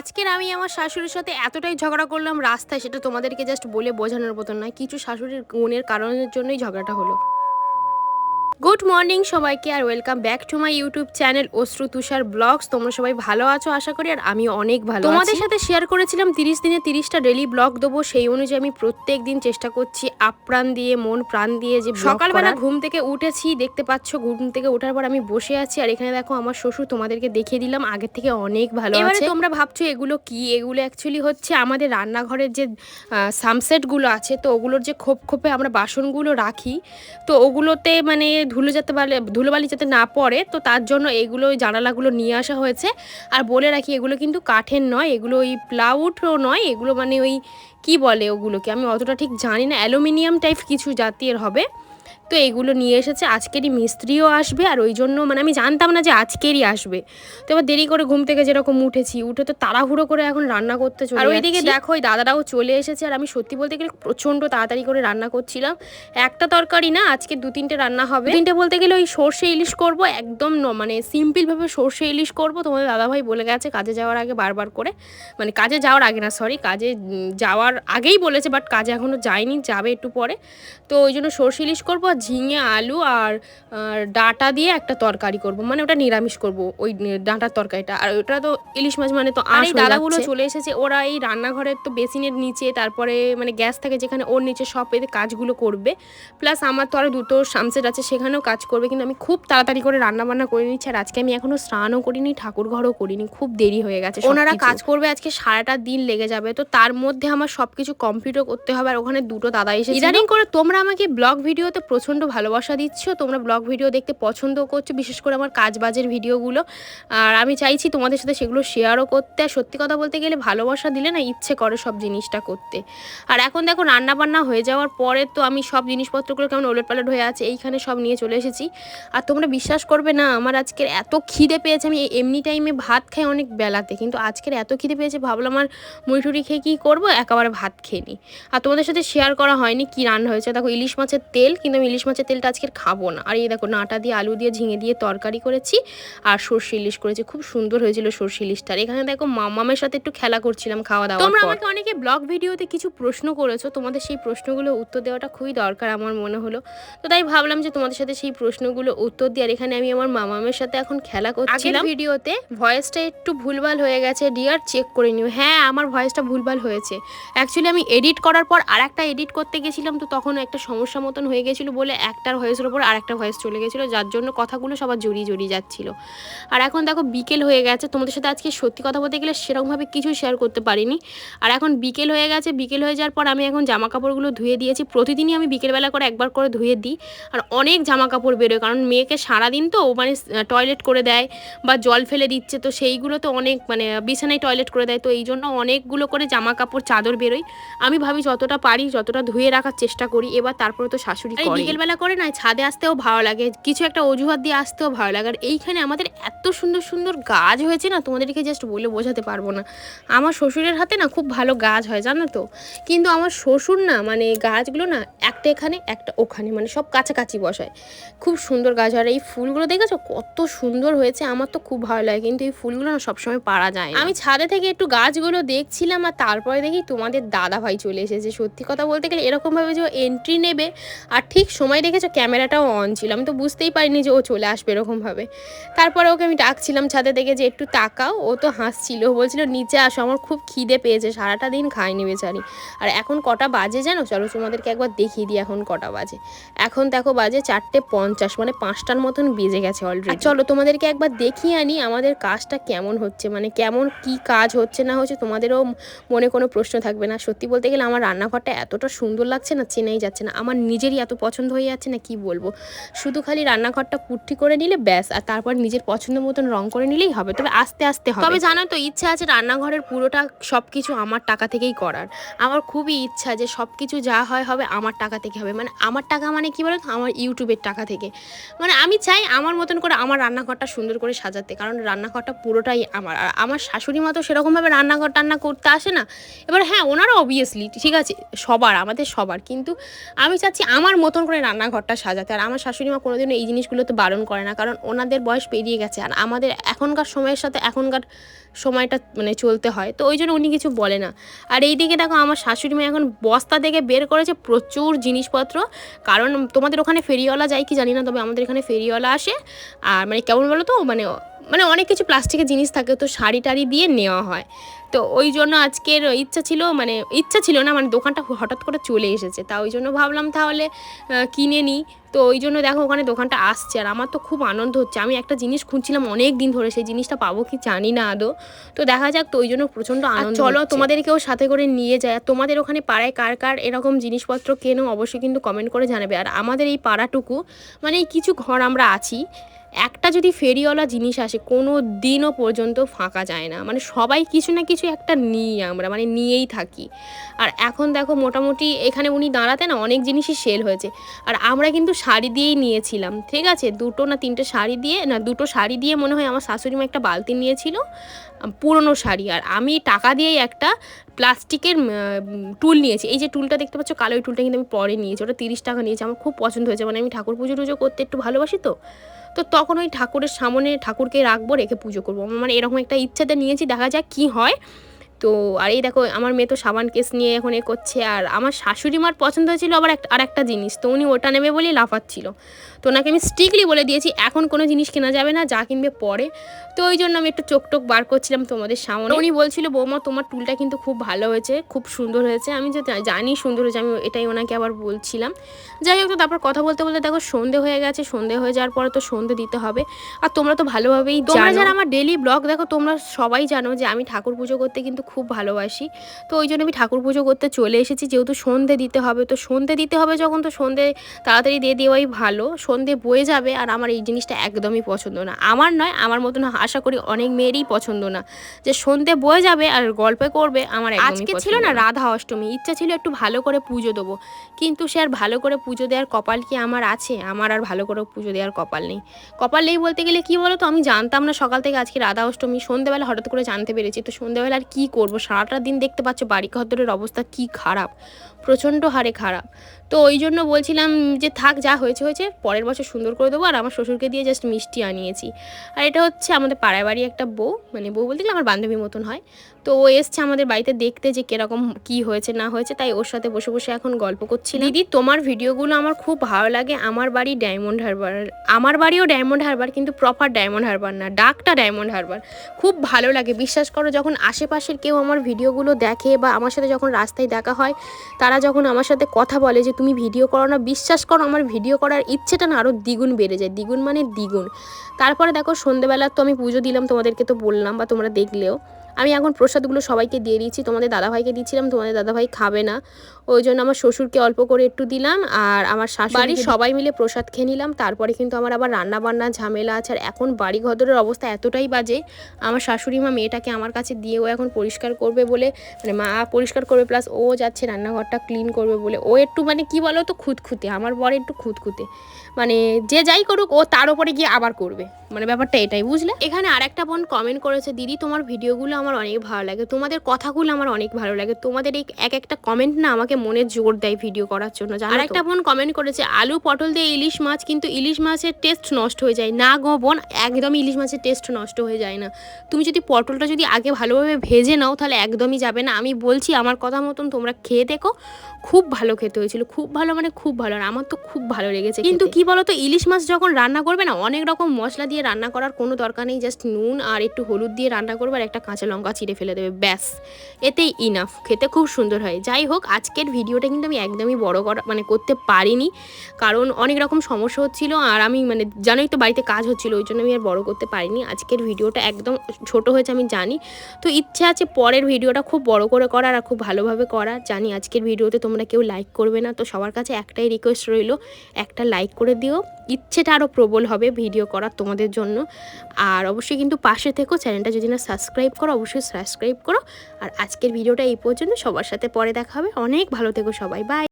আজকের আমি আমার শাশুড়ির সাথে এতটাই ঝগড়া করলাম রাস্তায়, সেটা তোমাদেরকে জাস্ট বলে বোঝানোর মতন নয়। কিছু শাশুড়ির গুণের কারণের জন্যই ঝগড়াটা হলো। গুড মর্নিং সবাইকে আর welcome back to my YouTube channel Ashru Tushar vlogs তোমরা সবাই ভালো আছো আশা করি আর আমি অনেক ভালো তোমাদের সাথে শেয়ার করেছিলাম তিরিশ দিনে তিরিশটা ডেলি ব্লগ দেবো সেই অনুযায়ী আমি প্রত্যেক দিন চেষ্টা করছি আপ্রাণ দিয়ে মন প্রাণ দিয়ে যে সকালবেলা ঘুম থেকে উঠেছি দেখতে পাচ্ছ ঘুম থেকে ওঠার পর আমি বসে আছি আর এখানে দেখো আমার শ্বশুর তোমাদেরকে দেখিয়ে দিলাম আগের থেকে অনেক ভালো আছে। তোমরা ভাবছ এগুলো কি? এগুলো অ্যাকচুয়ালি হচ্ছে আমাদের রান্নাঘরের যে সামসেটগুলো আছে তো ওগুলোর যে খোপ খোপে আমরা বাসনগুলো রাখি তো ওগুলোতে মানে ধুলো যাতে পারে ধুলোবালি যাতে না পড়ে, তো তার জন্য এগুলো ওই জানালাগুলো নিয়ে আসা হয়েছে। আর বলে রাখি, এগুলো কিন্তু কাঠের নয়, এগুলো ওই প্লাউডও নয়, এগুলো মানে ওই কি বলে ওগুলোকে? আমি অতটা ঠিক জানি না, অ্যালুমিনিয়াম টাইপ কিছু জাতীয় হবে। তো এগুলো নিয়ে এসেছে আজকেরই মিস্ত্রিও আসবে আর ওই জন্য মানে আমি জানতাম না যে আজকেরই আসবে। তো এবার দেরি করে ঘুম থেকে যেরকম উঠেছি উঠে তো তাড়াহুড়ো করে এখন রান্না করতে চলে আর ওইদিকে দেখো ওই দাদারাও চলে এসেছে আর আমি সত্যি বলতে গেলে প্রচণ্ড তাড়াতাড়ি করে রান্না করছিলাম। একটা তরকারি না আজকে দু তিনটে রান্না হবে। তিনটে বলতে গেলে ওই সর্ষে ইলিশ করব একদম ন- মানে সিম্পলভাবে সর্ষে ইলিশ করব। তোমাদের দাদাভাই বলে গেছে কাজে যাওয়ার আগে বারবার করে। মানে কাজে যাওয়ার আগে না সরি কাজে যাওয়ার আগেই বলেছে বাট কাজে এখনও যায়নি যাবে একটু পরে। তো ওই জন্য সর্ষে ইলিশ করব আর ঝিঙে আলু আর ডাঁটা দিয়ে একটা তরকারি করব। মানে ওটা নিরামিষ করব ওই ডাঁটার তরকারিটা। আর ওটা তো ইলিশ মাছ মানে তো আর এই দাদাগুলো চলে এসেছে। ওরা এই রান্নাঘরের তো বেসিনের নিচে তারপরে মানে গ্যাস থাকে যেখানে ওর নিচে সব এতে কাজগুলো করবে। প্লাস আমার তো আরও দুটো সামসেট আছে সেখানেও কাজ করবে। কিন্তু আমি খুব তাড়াতাড়ি করে রান্না বান্না করে নিচ্ছি। আর আজকে আমি এখনও স্নানও করিনি ঠাকুর ঘরও করিনি। খুব দেরি হয়ে গেছে ওনারা কাজ করবে আজকে সারাটা দিন লেগে যাবে। তো তার মধ্যে আমার সব কিছু কমপ্লিটও করতে হবে। আর ওখানে দুটো দাদা এসে ইদানিং করে তোমরা আমাকে ব্লগ ভিডিওতে প্রচণ্ড ভালোবাসা দিচ্ছ, তোমরা ব্লগ ভিডিও দেখতে পছন্দও করছ, বিশেষ করে আমার কাজ বাজের ভিডিওগুলো। আর আমি চাইছি তোমাদের সাথে সেগুলো শেয়ারও করতে, আর সত্যি কথা বলতে গেলে ভালোবাসা দিলে না ইচ্ছে করে সব জিনিসটা করতে। আর এখন দেখো রান্না বান্না হয়ে যাওয়ার পরে তো আমি সব জিনিসপত্রগুলো কেমন ওলট পালট হয়ে আছে, এইখানে সব নিয়ে চলে এসেছি। আর তোমরা বিশ্বাস করবে না, আমার আজকের এত খিদে পেয়েছে, আমি এমনি টাইমে ভাত খাই অনেক বেলাতে, কিন্তু আজকের এত খিদে পেয়েছে, ভাবলাম আর মুড়িটুরি খেয়ে কী করব, একেবারে ভাত খেয়ে নিই আর তোমাদের সাথে শেয়ার করা হয়নি কি রান্না হয়েছে, দেখো ইলিশ মাছের তেল, কিন্তু আমি ইলিশ মাছের তেলটা আজকে খাব না। আর এই দেখো নাটা দিয়ে আলু দিয়ে ঝিঙে দিয়ে তরকারি করেছি আর সর্ষে ইলিশ করেছি। খুব সুন্দর হয়েছিল সর্ষে ইলিশটা। আর এখানে দেখো মামামের সাথে একটু খেলা করছিলাম খাওয়া দাওয়া তোমরা আমাকে অনেকে ব্লগ ভিডিওতে কিছু প্রশ্ন করেছ। তোমাদের সেই প্রশ্নগুলো উত্তর দেওয়াটা খুবই দরকার আমার মনে হলো। তো তাই ভাবলাম যে তোমাদের সাথে সেই প্রশ্নগুলো উত্তর দিয়ে আর এখানে আমি আমার মামামের সাথে এখন খেলা করছিলাম। ভিডিওতে ভয়েসটা একটু ভুলভাল হয়ে গেছে। ডিয়ার চেক করে নিও। হ্যাঁ আমার ভয়েসটা ভুলভাল হয়েছে। অ্যাকচুয়ালি আমি এডিট করার পর আর একটা এডিট করতে গেছিলাম তো তখন একটা সমস্যা মতন হয়ে গেছিল বলে একটার ভয়েসের ওপর আর একটা ভয়েস চলে গেছিল যার জন্য কথাগুলো সবার জড়িয়ে জড়িয়ে যাচ্ছিল। আর এখন দেখো বিকেল হয়ে গেছে তোমাদের সাথে আজকে সত্যি কথা বলতে গেলে সেরকমভাবে কিছু শেয়ার করতে পারিনি। আর এখন বিকেল হয়ে গেছে বিকেল হয়ে যাওয়ার পর আমি এখন জামা কাপড়গুলো ধুয়ে দিয়েছি। প্রতিদিনই আমি বিকেলবেলা করে একবার করে ধুয়ে দিই আর অনেক জামা কাপড় বেরোয় কারণ মেয়েকে সারাদিন তো ও মানে টয়লেট করে দেয় বা জল ফেলে দিচ্ছে তো সেইগুলো তো অনেক মানে বিছানায় টয়লেট করে দেয় তো এই জন্য অনেকগুলো করে জামা কাপড় চাদর বেরোয়। আমি ভাবি যতটা পারি যতটা ধুয়ে রাখার চেষ্টা করি এবার তারপরে তো শাশুড়ি বিকেলবেলা করে না ছাদে আসতেও ভালো লাগে। কিছু একটা অজুহাত দিয়ে আসতেও ভালো লাগে। আর এইখানে আমাদের এত সুন্দর সুন্দর গাছ হয়েছে না, তোমাদেরকে জাস্ট বলে বোঝাতে পারব না। আমার শ্বশুরের হাতে না খুব ভালো গাছ হয়, জানো তো? কিন্তু আমার শ্বশুর না মানে গাছগুলো না একটা এখানে, একটা ওখানে মানে সব কাছাকাছি বসায়। খুব সুন্দর গাছ হয়। আর এই ফুলগুলো দেখেছ? কত সুন্দর হয়েছে, আমার তো খুব ভালো লাগে। কিন্তু এই ফুলগুলো না সবসময় পারা যায় আমি ছাদে থেকে একটু গাছগুলো দেখছিলাম, আর তারপরে দেখি তোমাদের দাদা ভাই চলে এসেছে। সত্যি কথা বলতে গেলে এরকমভাবে যে এন্ট্রি নেবে, আর ঠিক সময় দেখেছ? ক্যামেরাটাও অন ছিল। আমি তো বুঝতেই পারিনি যে ও চলে আসবে এরকমভাবে তারপরে ওকে আমি ডাকছিলাম ছাদে দেখে যে একটু তাকাও। ও তো হাসছিল। বলছিল, নিচে আসো। আমার খুব খিদে পেয়েছে। সারাটা দিন খায়নি বেচারি। আর এখন কটা বাজে জানো? চলো তোমাদেরকে একবার দেখিয়ে দিই এখন কটা বাজে। এখন দেখো বাজে চারটে পঞ্চাশ মানে পাঁচটার মতন বেজে গেছে অলরেডি চলো তোমাদেরকে একবার দেখিয়ে আনি আমাদের কাজটা কেমন হচ্ছে। মানে কেমন কি কাজ হচ্ছে, না হচ্ছে, তোমাদেরও মনে কোনো প্রশ্ন থাকবে না। সত্যি বলতে গেলে আমার রান্নাঘরটা এতটা সুন্দর লাগছে না, চেনাই যাচ্ছে না। আমার নিজেরই এত পছন্দ হয়ে যাচ্ছে না, কি বলব? শুধু খালি রান্নাঘরটা পুট্টি করে নিলে ব্যাস, আর তারপর নিজের পছন্দ মতন রং করে নিলেই হবে। তবে আস্তে আস্তে হবে। তবে জানো তো, ইচ্ছা আছে রান্নাঘরের পুরোটা সব কিছু আমার টাকা থেকেই করার। আমার খুবই ইচ্ছা যে সব কিছু যা হয় হবে আমার টাকা থেকে হবে। মানে আমার টাকা মানে কি বলো আমার ইউটিউবের টাকা থেকে। মানে আমি চাই আমার মতন করে আমার রান্নাঘরটা সুন্দর করে সাজাতে, কারণ রান্নাঘরটা পুরোটাই আমার। আর আমার শাশুড়ি মতো সেরকমভাবে রান্নাঘর টান্না করতে আসে না। এবার হ্যাঁ ওনারা অবভিয়াসলি ঠিক আছে, সবার, আমাদের সবার। কিন্তু আমি চাচ্ছি আমার মতন করে রান্নাঘরটা সাজাতে। আর আমার শাশুড়ি মা কোনোদিনও এই জিনিসগুলো তো বারণ করে না, কারণ ওনাদের বয়স পেরিয়ে গেছে আর আমাদের এখনকার সময়ের সাথে এখনকার সময়টা মানে চলতে হয়, তো ওই জন্য উনি কিছু বলে না। আর এই দিকে দেখো আমার শাশুড়ি মা এখন বস্তা থেকে বের করেছে প্রচুর জিনিসপত্র, কারণ তোমাদের ওখানে ফেরিওয়ালা যায় কি জানি না, তবে আমাদের এখানে ফেরিওয়ালা আসে, আর মানে কেমন বলো তো মানে মানে অনেক কিছু প্লাস্টিকের জিনিস থাকে তো শাড়ি টাড়ি দিয়ে নেওয়া হয়। তো ওই জন্য আজকের ইচ্ছা ছিল মানে ইচ্ছা ছিল না মানে দোকানটা হঠাৎ করে চলে এসেছে। তা ওই জন্য ভাবলাম তাহলে কিনে নিই তো ওই জন্য দেখো ওখানে দোকানটা আসছে। আর আমার তো খুব আনন্দ হচ্ছে। আমি একটা জিনিস খুঁজছিলাম অনেক দিন ধরে সেই জিনিসটা পাবো কি জানি না আদৌ। তো দেখা যাক তো ওই জন্য প্রচণ্ড আনন্দ চলো তোমাদেরকেও সাথে করে নিয়ে যায়। আর তোমাদের ওখানে পাড়ায় কার কার এরকম জিনিসপত্র কেনো অবশ্যই কিন্তু কমেন্ট করে জানাবে। আর আমাদের এই পাড়াটুকু মানে এই কিছু ঘর আমরা আছি। একটা যদি ফেরিওয়ালা জিনিস আসে, কোনো দিনও পর্যন্ত ফাঁকা যায় না। মানে সবাই কিছু না কিছু একটা নিই আমরা মানে নিয়েই থাকি। আর এখন দেখো মোটামুটি এখানে উনি দাঁড়াতে না অনেক জিনিসই সেল হয়েছে। আর আমরা কিন্তু শাড়ি দিয়েই নিয়েছিলাম, ঠিক আছে? দুটো না তিনটে শাড়ি দিয়ে, না দুটো শাড়ি দিয়ে মনে হয় আমার শাশুড়ি মা একটা বালতি নিয়েছিল, পুরনো শাড়ি। আর আমি টাকা দিয়েই একটা প্লাস্টিকের টুল নিয়েছি। এই যে টুলটা দেখতে পাচ্ছ, কালো টুলটা কিন্তু আমি পরে নিয়েছি। ওটা তিরিশ টাকা নিয়েছি। আমার খুব পছন্দ হয়েছে। মানে আমি ঠাকুর পুজো টুজো করতে একটু ভালোবাসি তো। তো তখন ওই ঠাকুরের সামনে ঠাকুরকে রাখব, রেখে পুজো করব। মানে এরকম একটা ইচ্ছাতে নিয়েছি, দেখা যাক কি হয়। তো আর এই দেখো আমার মেয়ে তো সাবান কেস নিয়ে এখন এ করছে আর আমার শাশুড়ি মার পছন্দ হয়েছিল আবার একটা আর একটা জিনিস তো উনি ওটা নেবে বলেই লাফাচ্ছিল। তো ওনাকে আমি স্ট্রিক্টলি বলে দিয়েছি এখন কোনো জিনিস কেনা যাবে না যা কিনবে পরে। তো ওই জন্য আমি একটু চোখ টোক বার করছিলাম তোমাদের সামনে। উনি বলছিল বৌমা তোমার টুলটা কিন্তু খুব ভালো হয়েছে খুব সুন্দর হয়েছে। আমি যে জানি সুন্দর হয়েছে আমি এটাই ওনাকে আবার বলছিলাম। যাই হোক তো তারপর কথা বলতে বলতে দেখো সন্ধে হয়ে গেছে সন্ধে হয়ে যাওয়ার পরে তো সন্ধে দিতে হবে। আর তোমরা তো ভালোভাবেই তোমরা যারা আমার ডেলি ব্লগ দেখো তোমরা সবাই জানো যে আমি ঠাকুর পুজো করতে কিন্তু খুব ভালোবাসি। তো ওই জন্য আমি ঠাকুর পুজো করতে চলে এসেছি। যেহেতু সন্ধে দিতে হবে তো সন্ধে দিতে হবে যখন তো সন্ধে তাড়াতাড়ি দিয়ে দেওয়াই ভালো। সন্ধে বয়ে যাবে আর আমার এই জিনিসটা একদমই পছন্দ না। আমার নয় আমার মতন আশা করি অনেক মেয়েরই পছন্দ না। যে সন্ধে বয়ে যাবে আর গল্পে করবে আমার আজকে ছিল না রাধা অষ্টমী ইচ্ছা ছিল একটু ভালো করে পুজো দেবো। কিন্তু সে আর ভালো করে পুজো দেওয়ার কপাল কি আমার আছে? আমার আর ভালো করে পুজো দেওয়ার কপাল নেই। কপাল নেই বলতে গেলে কি বলো তো আমি জানতাম না সকাল থেকে আজকে রাধা অষ্টমী সন্ধেবেলা হঠাৎ করে জানতে পেরেছি। তো সন্ধেবেলা আর কী করব? সারাটা দিন দেখতে পাচ্ছ বাড়ি ঘরের অবস্থা কি খারাপ। প্রচণ্ড হারে খারাপ। তো ওই জন্য বলছিলাম যে থাক, যা হয়েছে হয়েছে, পরের বছর সুন্দর করে দেবো, আর আমার শ্বশুরকে দিয়ে জাস্ট মিষ্টি আনিয়েছি। আর এটা হচ্ছে আমাদের পাড়ায় বাড়ি একটা বউ মানে বউ বলতে গেলে আমার বান্ধবীর মতন হয়। তো ও এসছে আমাদের বাড়িতে দেখতে যে কীরকম, কি হয়েছে, না হয়েছে, তাই ওর সাথে বসে বসে এখন গল্প করছি দিদি, তোমার ভিডিওগুলো আমার খুব ভালো লাগে, আমার বাড়ি ডায়মন্ড হারবার। আমার বাড়িও ডায়মন্ড হারবার, কিন্তু প্রপার ডায়মন্ড হারবার না, ডাকটা ডায়মন্ড হারবার। খুব ভালো লাগে, বিশ্বাস করো, যখন আশেপাশের কেউ আমার ভিডিওগুলো দেখে বা আমার সাথে যখন রাস্তায় দেখা হয়, তারা যখন আমার সাথে কথা বলে যে তুমি ভিডিও করো না, বিশ্বাস করো আমার ভিডিও করার ইচ্ছেটা না আরও দ্বিগুণ বেড়ে যায়। দ্বিগুণ মানে দ্বিগুণ। তারপরে দেখো সন্ধেবেলা তো আমি পুজো দিলাম, তোমাদেরকে তো বললাম বা তোমরা দেখলেও। আমি এখন প্রসাদগুলো সবাইকে দিয়ে দিয়েছি, তোমাদের দাদাভাইকে দিচ্ছিলাম, তোমাদের দাদাভাই খাবে না। ওই জন্য আমার শ্বশুরকে অল্প করে একটু দিলাম আর আমার শাশুড়ি সবাই মিলে প্রসাদ খেয়ে নিলাম। তারপরে কিন্তু আমার আবার রান্না বান্না ঝামেলা আছে। আর এখন বাড়ি ঘরের অবস্থা এতটাই বাজে আমার শাশুড়ি মা মেয়েটাকে আমার কাছে দিয়ে ও এখন পরিষ্কার করবে বলে মানে মা পরিষ্কার করবে প্লাস ও যাচ্ছে রান্নাঘরটা ক্লিন করবে বলে। ও একটু মানে কি বলো তো খুঁতখুঁতে আমার বর একটু খুঁতখুঁতে। মানে যে যাই করুক ও তার উপরে গিয়ে আবার করবে। মানে ব্যাপারটা এটাই বুঝলে? এখানে আরেকটা বোন কমেন্ট করেছে দিদি তোমার ভিডিওগুলো আমার অনেক ভালো লাগে। তোমাদের কথাগুলো আমার অনেক ভালো লাগে। তোমাদের এই এক একটা কমেন্ট না আমাকে মনে জোর দেয় ভিডিও করার জন্য। জানো আর একটা বোন কমেন্ট করেছে আলু পটল দিয়ে ইলিশ মাছ কিন্তু ইলিশ মাছের টেস্ট নষ্ট হয়ে যায়। না গো বোন একদমই ইলিশ মাছের টেস্ট নষ্ট হয়ে যায় না। তুমি যদি পটলটা যদি আগে ভালোভাবে ভেজে নাও তাহলে একদমই যাবে না। আমি বলছি আমার কথা মতন তোমরা খেয়ে দেখো খুব ভালো খেতে হয়েছিল। খুব ভালো মানে খুব ভালো আর আমার তো খুব ভালো লেগেছে কিন্তু কি বলো তো ইলিশ মাছ যখন রান্না করবে না অনেক রকম মশলা দিয়ে রান্না করার কোনো দরকার নেই জাস্ট নুন আর একটু হলুদ দিয়ে রান্না করবে আর একটা কাঁচা লঙ্কা চিড়ে ফেলে দেবে ব্যাস। এতেই ইনাফ খেতে খুব সুন্দর হয়। যাই হোক আজকের ভিডিওটা কিন্তু আমি একদমই বড় করা মানে করতে পারিনি। কারণ অনেক রকম সমস্যা হচ্ছিল আর আমি মানে জানোই তো বাড়িতে কাজ হচ্ছিল, ওই জন্য আমি আর বড় করতে পারিনি। আজকের ভিডিওটা একদম ছোট হয়েছে আমি জানি। তো ইচ্ছে আছে পরের ভিডিওটা খুব বড় করে করার আর খুব ভালোভাবে করার। জানি আজকের ভিডিওতে তোমরা কেউ লাইক করবে না। তো সবার কাছে একটাই রিকোয়েস্ট রইল, একটা লাইক করে দিও। ইচ্ছেটা আরও প্রবল হবে ভিডিও করার তোমাদের জন্য। আর অবশ্যই কিন্তু পাশে থেকো, চ্যানেলটা যদি না সাবস্ক্রাইব করো, অবশ্যই সাবস্ক্রাইব করো। আর আজকের ভিডিওটা এই পর্যন্ত, সবার সাথে পরে দেখা হবে। অনেক ভালো থেকো সবাই বাই